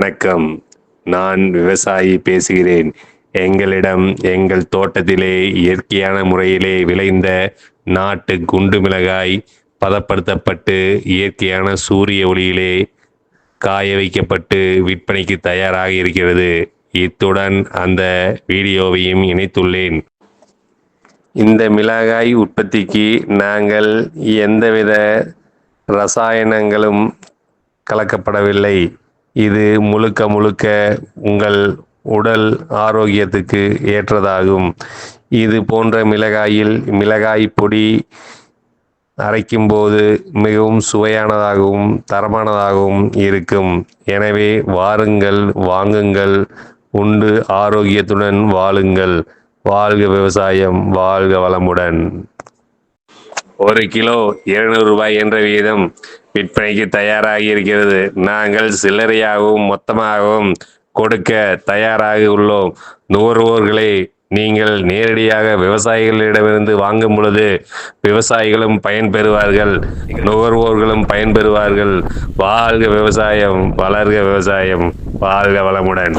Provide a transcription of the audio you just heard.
வணக்கம். நான் விவசாயி பேசுகிறேன். எங்களிடம் எங்கள் தோட்டத்திலே இயற்கையான முறையிலே விளைந்த நாட்டு குண்டு மிளகாய் பதப்படுத்தப்பட்டு இயற்கையான சூரிய ஒளியிலே காய வைக்கப்பட்டு விற்பனைக்கு தயாராக இருக்கிறது. இத்துடன் அந்த வீடியோவையும் இணைத்துள்ளேன். இந்த மிளகாய் உற்பத்திக்கு நாங்கள் எந்தவித ரசாயனங்களும் கலக்கப்படவில்லை. இது முழுக்க முழுக்க உங்கள் உடல் ஆரோக்கியத்துக்கு ஏற்றதாகும். இது போன்ற மிளகாயில் மிளகாய் பொடி அரைக்கும் போது மிகவும் சுவையானதாகவும் தரமானதாகவும் இருக்கும். எனவே வாருங்கள் வாங்குங்கள் உண்டு ஆரோக்கியத்துடன் வாழுங்கள். வாழ்க விவசாயம் வாழ்க வளமுடன். ஒரு கிலோ எழுநூறு ரூபாய் என்ற வீதம் விற்பனைக்கு தயாராகி இருக்கிறது. நாங்கள் சில்லறையாகவும் மொத்தமாகவும் கொடுக்க தயாராக உள்ளோம். நுகர்வோர்களை நீங்கள் நேரடியாக விவசாயிகளிடமிருந்து வாங்கும் பொழுது விவசாயிகளும் பயன்பெறுவார்கள். நுகர்வோர்களும் பயன்பெறுவார்கள். வாழ்க விவசாயம் வளர்க விவசாயம் வாழ்க வளமுடன்.